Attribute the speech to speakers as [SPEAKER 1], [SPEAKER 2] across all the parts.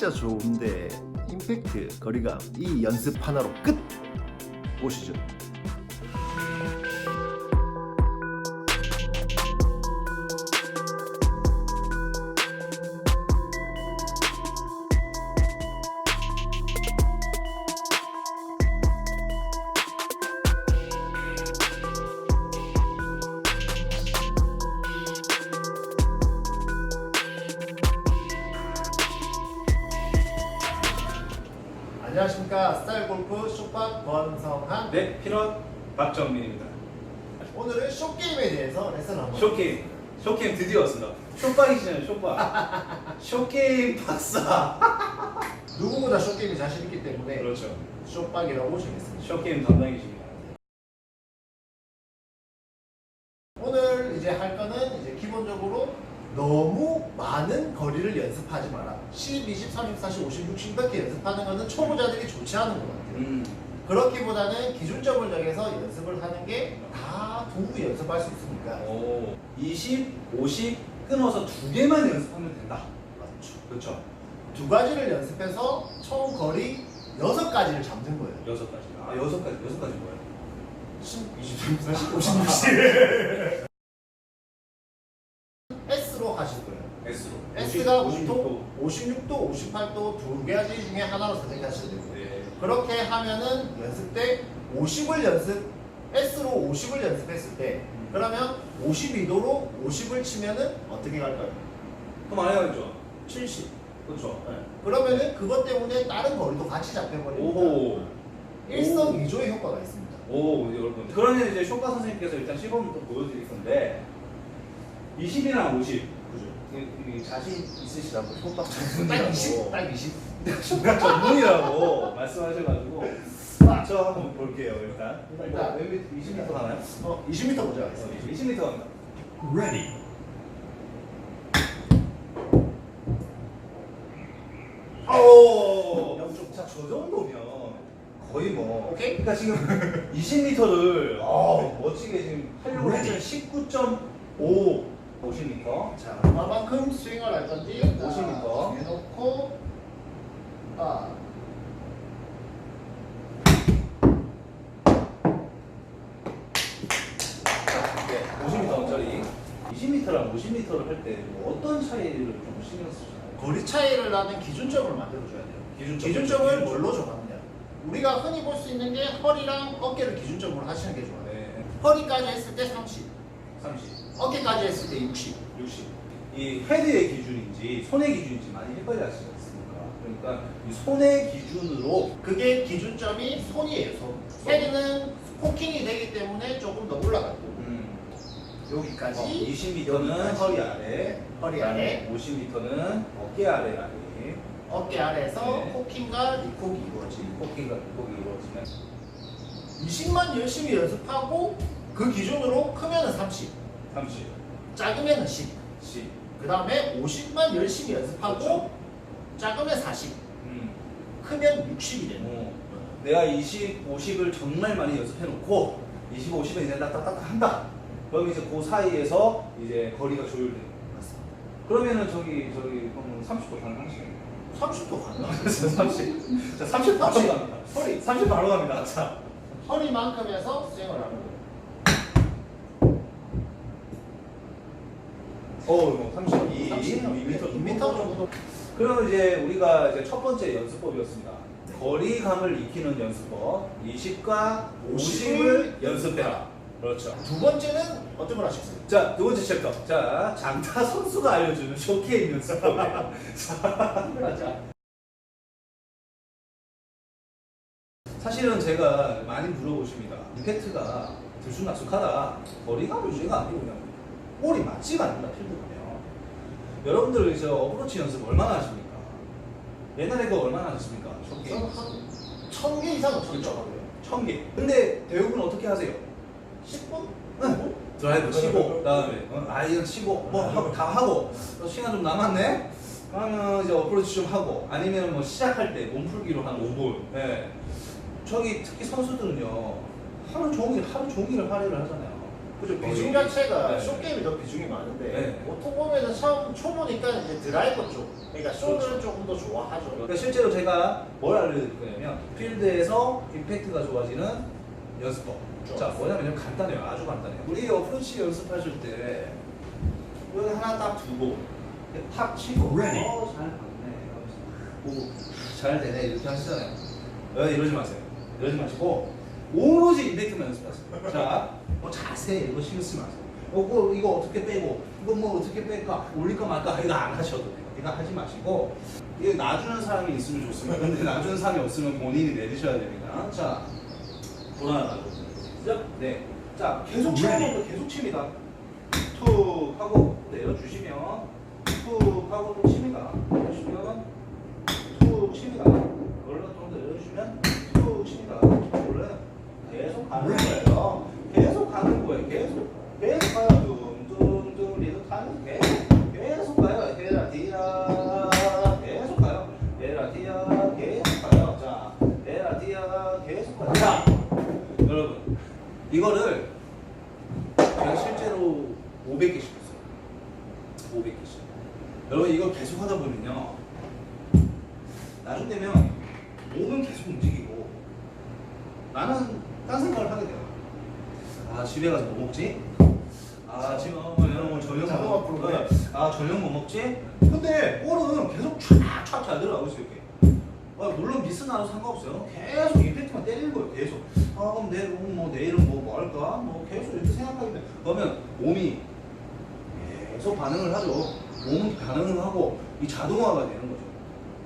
[SPEAKER 1] 진짜 좋은데 임팩트, 거리감 이 연습 하나로 끝 보시죠. 안녕하십니까 스타일 골프 쇼파 권성한
[SPEAKER 2] 네, 피넛 박정민입니다.
[SPEAKER 1] 오늘은 쇼 게임에 대해서 레슨을 한번
[SPEAKER 2] 쇼게임, 쇼게임 드디어 왔습니다. 쇼박이시잖아요, 쇼박. 쇼게임 박사.
[SPEAKER 1] 누구보다 쇼 게임에 자신 있기 때문에
[SPEAKER 2] 그렇죠.
[SPEAKER 1] 쇼박이라고 정했습니다.
[SPEAKER 2] 쇼게임 담당이십니다.
[SPEAKER 1] 오늘 이제 할 거는 이제 기본적으로 너무 많은 거리를 연습하지 마라. 10, 20, 30, 40, 50, 60 이렇게 연습하는 거는 초보자들이 좋지 않은 것 같아요.
[SPEAKER 2] 음,
[SPEAKER 1] 그렇기보다는 기준점을 정해서 연습을 하는 게다 도구 연습할 수 있으니까.
[SPEAKER 2] 오, 20, 50 끊어서 두 개만 연습하면 된다.
[SPEAKER 1] 맞죠.
[SPEAKER 2] 그렇죠.
[SPEAKER 1] 두 가지를 연습해서 총 거리 여섯 가지를 잡는 거예요.
[SPEAKER 2] 여섯 가지. 아, 여섯 가지, 여섯 가지 뭐예요?
[SPEAKER 1] 10, 20, 30, 40, 50, 60. S로 하실 거예요.
[SPEAKER 2] S로.
[SPEAKER 1] S가
[SPEAKER 2] 50,
[SPEAKER 1] 5도, 56도, 58도 두 가지 중에 하나로 선택하셔야 되고요.
[SPEAKER 2] 네.
[SPEAKER 1] 그렇게 하면은 연습 때 50을 연습, S로 50을 연습했을 때 그러면 52도로 50을 치면은 어떻게 갈까요?
[SPEAKER 2] 그럼 안 해야죠.
[SPEAKER 1] 70.
[SPEAKER 2] 그렇죠.
[SPEAKER 1] 네. 그러면은 그것 때문에 다른 거리도 같이 잡혀버리니까. 일석이조의 효과가 있습니다.
[SPEAKER 2] 오, 여러분. 그러면 이제 쇼파 선생님께서 일단 시범부터 보여드릴 건데 20이나 50. 이, 이 자신 있으시다고
[SPEAKER 1] 딱
[SPEAKER 2] 전문이라고
[SPEAKER 1] 20, 딱 20.
[SPEAKER 2] 쇼파 전문이라고 말씀하셔가지고 저 한번 볼게요 일단.
[SPEAKER 1] 일단.
[SPEAKER 2] 뭐, 몇 미터? 20m 가나요?
[SPEAKER 1] 어, 20m 보자. 하겠습니다.
[SPEAKER 2] 20m 갑니다.
[SPEAKER 3] Ready.
[SPEAKER 2] 오, 자, 저 정도면 거의 뭐.
[SPEAKER 1] 오케이?
[SPEAKER 2] 그러니까 지금 20m를 어, 멋지게 지금 하려고 했지만 19.5 50m.
[SPEAKER 1] 자, 얼마만큼 스윙을 할 건지
[SPEAKER 2] 50m.
[SPEAKER 1] 해놓고 아,
[SPEAKER 2] 네, 50m짜리 20m랑 50m를 할 때 어떤 차이를 좀 신경 쓰시나요?
[SPEAKER 1] 거리 차이를 나는 기준점을 만들어줘야 돼요.
[SPEAKER 2] 기준점.
[SPEAKER 1] 기준점을 뭘로 정하느냐? 우리가 흔히 볼 수 있는 게 허리랑 어깨를 기준점으로 하시는 게 좋아요.
[SPEAKER 2] 네,
[SPEAKER 1] 허리까지 했을 때 30,
[SPEAKER 2] 30,
[SPEAKER 1] 어깨까지 했을 때 60.
[SPEAKER 2] 60. 이 헤드의 기준인지 손의 기준인지 많이 헷갈려 하시지 않습니까? 그러니까 이 손의 기준으로
[SPEAKER 1] 그게 기준점이 손이에요, 손. 헤드는 코킹이 되기 때문에 조금 더 올라가고
[SPEAKER 2] 음,
[SPEAKER 1] 여기까지
[SPEAKER 2] 어, 20m는
[SPEAKER 1] 여기까지.
[SPEAKER 2] 허리 아래,
[SPEAKER 1] 허리 아래,
[SPEAKER 2] 50m는 어깨 아래 라인,
[SPEAKER 1] 어깨 아래에서
[SPEAKER 2] 네.
[SPEAKER 1] 코킹과 리콕이 이루어지고
[SPEAKER 2] 코킹과 리콕이 이루어지면
[SPEAKER 1] 20만 열심히 연습하고 그 기준으로 크면 은 30,
[SPEAKER 2] 30,
[SPEAKER 1] 작으면은 10.
[SPEAKER 2] 10.
[SPEAKER 1] 그 다음에 50만 열심히 연습하고
[SPEAKER 2] 그렇죠.
[SPEAKER 1] 작으면 40,
[SPEAKER 2] 음.
[SPEAKER 1] 크면 60이 되는
[SPEAKER 2] 어.
[SPEAKER 1] 거예요.
[SPEAKER 2] 내가 20, 50을 정말 많이 연습해놓고 20, 50은 이제 딱딱딱 한다. 그럼 이제 그 사이에서 이제 거리가 조율되는 거예요.
[SPEAKER 1] 맞습니다.
[SPEAKER 2] 그러면은 저기 저기 그럼 30도 가능하시겠네요.
[SPEAKER 1] 30도 가능하죠.
[SPEAKER 2] 30. 자, 30 바로
[SPEAKER 1] 30.
[SPEAKER 2] 갑니다.
[SPEAKER 1] 허리.
[SPEAKER 2] 30 바로 갑니다. 자.
[SPEAKER 1] 허리만큼 해서 스윙을 하는 거예요.
[SPEAKER 2] 어, 뭐 32, 2m
[SPEAKER 1] 2m 정도.
[SPEAKER 2] 그럼 이제 우리가 이제 첫 번째 연습법이었습니다. 거리감을 익히는 연습법. 20과 50을 연습해라. 그렇죠.
[SPEAKER 1] 두 번째는 어떤 걸 하셨어요?
[SPEAKER 2] 자, 두 번째 챕터. 자, 장타 선수가 알려주는 쇼케임 연습법이에요. 자, 자. 사실은 제가 많이 물어보십니다. 임팩트가 들쑥날쑥하다. 거리감 유지가 아니고 그 냥 볼이 맞지가 않는다, 필드 가면. 여러분들 이제 어프로치 연습 얼마나 하십니까? 옛날에 그거 얼마나 하셨습니까? 쇼게임.
[SPEAKER 1] 천개 이상은 쳤죠.
[SPEAKER 2] 천 개. 근데 대부분 어떻게 하세요?
[SPEAKER 1] 10분?
[SPEAKER 2] 응. 드라이브 치고 그다음에 어, 아이언 치고 뭐 하고 다 하고 또 시간 좀 남았네. 그러면 이제 어프로치 좀 하고 아니면 뭐 시작할 때 몸풀기로 한 5분. 예. 저기 특히 선수들은요 하루 종일 하루 종일 할애를 하잖아요. 그죠?
[SPEAKER 1] 비중. 자체가
[SPEAKER 2] 네.
[SPEAKER 1] 쇼게임이 더 비중이 많은데
[SPEAKER 2] 네.
[SPEAKER 1] 보통 보면은 처음 초보니까 이제 드라이버 쪽 그러니까 쇼를
[SPEAKER 2] 그렇죠.
[SPEAKER 1] 조금 더 좋아하죠.
[SPEAKER 2] 그러니까 실제로 제가 뭘 알려드릴 거냐면 필드에서 임팩트가 좋아지는 연습법. 자, 뭐냐면 간단해요. 아주 간단해요. 우리 어프로치 연습하실 때 여기 하나 딱 두고 탁 치고
[SPEAKER 3] Ready.
[SPEAKER 2] 어, 잘 맞네. 보고 잘 되네 이렇게 하시잖아요. 어, 이러지 마세요. 이러지 마시고 오로지 임팩트만 연습하세요. 자, 뭐 자세 이거 신경 쓰지 마세요. 이거 이거 어떻게 빼고 이거 뭐 어떻게 뺄까 올릴까 말까 이거 안 하셔도 돼요. 이거 하지 마시고 이거 놔주는 사람이 있으면 좋습니다. 근데 놔주는 사람이 없으면 본인이 내리셔야 됩니다. 자, 돌아가고 시작. 네. 자, 계속 치는 것도 계속 칩니다. 툭 하고 내려주시면 툭 하고 또 칩니다. 내려주시면 툭 칩니다. 원래 좀 내려주시면 툭 칩니다. 원래 계속 가는 거예요. 계속 가는 거예요. 계속 계속 가요. 둥둥둥 리드 타는 계속 계속 가요. 헤라디아 계속 가요. 헤라디아 계속 가요. 자, 헤라디아 계속 가요. 자, 여러분 이거를 제가 실제로 500개씩 했어요. 500개씩. 여러분 이걸 계속 하다 보면요. 나중 되면 몸은 계속 움직이고 나는 딴 생각을 하게 돼요. 아 집에 가서 뭐 먹지? 아 지금 어, 어, 저녁
[SPEAKER 1] 자동화
[SPEAKER 2] 뭐
[SPEAKER 1] 프로그램.
[SPEAKER 2] 아 저녁 뭐 먹지? 근데 볼은 계속 촥촥 잘 들어가고 있어요. 이렇게. 아, 물론 미스 나도 상관없어요. 계속 임팩트만 때리는 거예요. 계속. 아 그럼 내일 뭐 내일은 뭐, 뭐 할까? 뭐 계속 이렇게 생각하게 돼. 그러면 몸이 계속 반응을 하죠. 몸은 반응을 하고 이 자동화가 되는 거죠.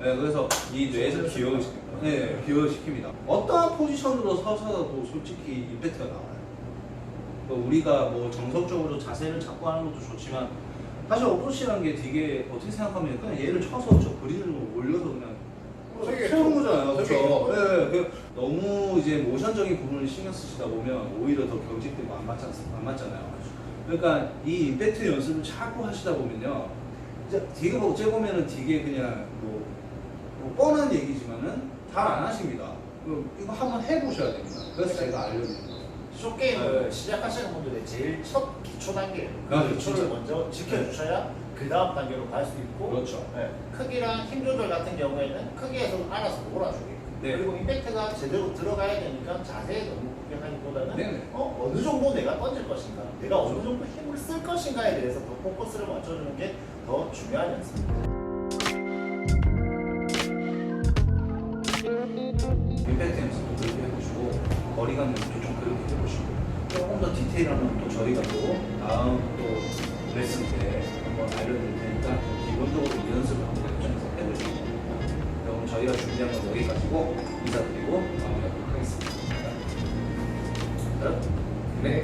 [SPEAKER 2] 네, 그래서 이 뇌에서 기여시킵니다. 네, 기여시킵니다. 어떠한 포지션으로 서서도 솔직히 임팩트가 나와요. 뭐 우리가 뭐 정석적으로 자세를 잡고 하는 것도 좋지만 사실 어프로치라는 게 되게 어떻게 생각하면 그냥 얘를 쳐서 저 그린으로 올려서 그냥 세운 거잖아요.
[SPEAKER 1] 되게
[SPEAKER 2] 그렇죠? 그 너무 이제 모션적인 부분을 신경 쓰시다 보면 오히려 더 경직되고 안, 맞잖, 안 맞잖아요. 그러니까 이 임팩트 연습을 자꾸 하시다 보면요. 이제 되게 어째 보면은 되게 그냥 뭐, 뭐 얘기지만은 잘 안 하십니다. 그 이거 한번 해보셔야 됩니다. 그래서 제가 알려드리는 거예요.
[SPEAKER 1] 쇼게임을
[SPEAKER 2] 네.
[SPEAKER 1] 시작하시는 분들의 제일 첫 기초 단계예요.
[SPEAKER 2] 아,
[SPEAKER 1] 그 기초를
[SPEAKER 2] 진짜.
[SPEAKER 1] 먼저 지켜주셔야 그 다음 단계로 갈 수 있고
[SPEAKER 2] 그렇죠.
[SPEAKER 1] 네. 크기랑 힘 조절 같은 경우에는 크기에서 알아서 몰아주게끔
[SPEAKER 2] 네.
[SPEAKER 1] 그리고 임팩트가 제대로 들어가야 되니까 자세에 너무 급격하기보다는
[SPEAKER 2] 네네.
[SPEAKER 1] 어, 어느 정도 내가 던질 것인가 내가 어느 정도 힘을 쓸 것인가에 대해서 더 포커스를 맞춰주는 게 더 중요한 연습입니다.
[SPEAKER 2] 디테일하면 또 저희가 또 다음 또 레슨 때 한번 알려드릴 테니까 기본적으로 이 연습을 한번 연습해서 해보시고 그럼 저희가 준비한 건 여기까지고 인사드리고 마무리하도록 하겠습니다. 네.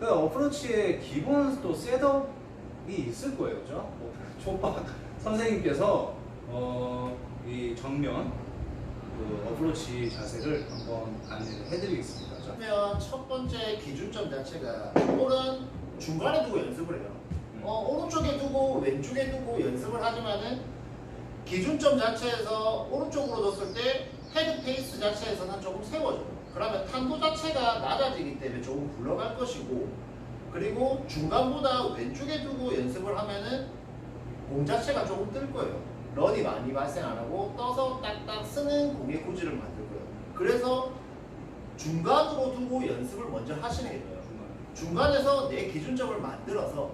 [SPEAKER 2] 그 어프로치의 기본 또 셋업이 있을 거예요, 그죠? 뭐, 초밥 선생님께서 어, 이 정면 그 어프로치 자세를 한번 안내를 해드리겠습니다. 자,
[SPEAKER 1] 그러면 첫 번째 기준점 자체가 볼은 중간에 두고 연습을 해요. 어, 오른쪽에 두고 왼쪽에 두고 연습을 하지만은 기준점 자체에서 오른쪽으로 뒀을 때 헤드 페이스 자체에서는 조금 세워져요. 그러면 탄도 자체가 낮아지기 때문에 조금 굴러갈 것이고 그리고 중간보다 왼쪽에 두고 연습을 하면은 공 자체가 조금 뜰 거예요. 런이 많이 발생 안 하고 떠서 딱딱 쓰는 공의 구질을 만들 거예요. 그래서 중간으로 두고 연습을 먼저 하시는 게 좋아요. 중간에서 내 기준점을 만들어서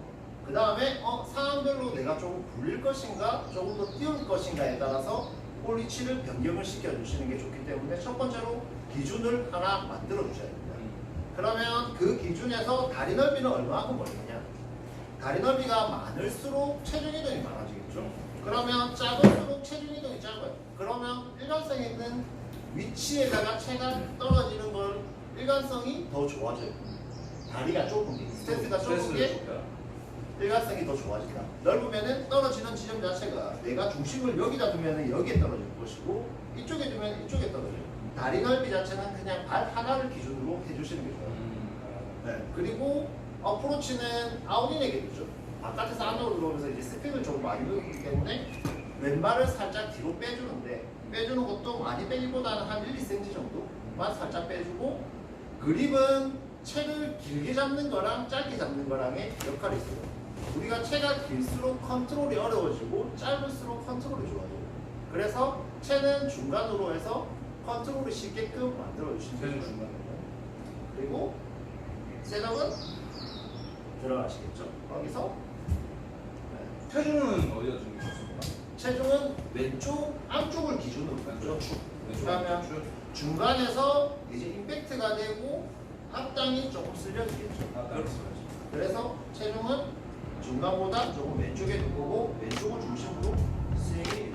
[SPEAKER 1] 그 다음에 어, 상황별로 내가 조금 굴릴 것인가 조금 더 띄울 것인가에 따라서 볼 위치를 변경을 시켜주시는 게 좋기 때문에 첫 번째로 기준을 하나 만들어 주셔야 됩니다. 그러면 그 기준에서 다리 넓이는 얼마만큼 걸리느냐 다리 넓이가 많을수록 체중 이동이 많아지겠죠 그러면 작을수록 체중 이동이 작아요 그러면 일관성 있는 위치에다가 체가 떨어지는 걸 일관성이 더 좋아져요 다리가 좁은 게 스탠스가 좁은 게? 일관성이 더 좋아진다. 넓으면은 떨어지는 지점 자체가 내가 중심을 여기다 두면은 여기에 떨어질 것이고 이쪽에 두면 이쪽에 떨어져요. 다리 넓이 자체는 그냥 발 하나를 기준으로 해주시는 게 좋아요.
[SPEAKER 2] 음,
[SPEAKER 1] 네. 그리고 어프로치는 아웃인에게 되죠. 바깥에서 안으로 들어오면서 이제 스핀을 조금 많이 넣기 때문에 왼발을 살짝 뒤로 빼주는데 빼주는 것도 많이 빼기보다는 한 1, 2cm 정도만 살짝 빼주고 그립은 채를 길게 잡는 거랑 짧게 잡는 거랑의 역할이 있어요. 우리가 채가 길수록 컨트롤이 어려워지고 짧을수록 컨트롤이 좋아져요. 그래서 채는 중간으로 해서 컨트롤이 쉽게끔 만들어 주시면
[SPEAKER 2] 최종
[SPEAKER 1] 돼요. 그리고 셋업은 들어가시겠죠. 거기서 네.
[SPEAKER 2] 체중은 어디다 주는 게 좋습니까?
[SPEAKER 1] 체중은 왼쪽 안쪽을 기준으로 왼쪽
[SPEAKER 2] 왼쪽
[SPEAKER 1] 그러면
[SPEAKER 2] 왼쪽.
[SPEAKER 1] 중간에서 이제 임팩트가 되고 앞당이 조금 쓸려지겠죠.
[SPEAKER 2] 아,
[SPEAKER 1] 그렇죠. 그래서 체중은 중간보다 조금 왼쪽에 두고 왼쪽을 중심으로 스윙이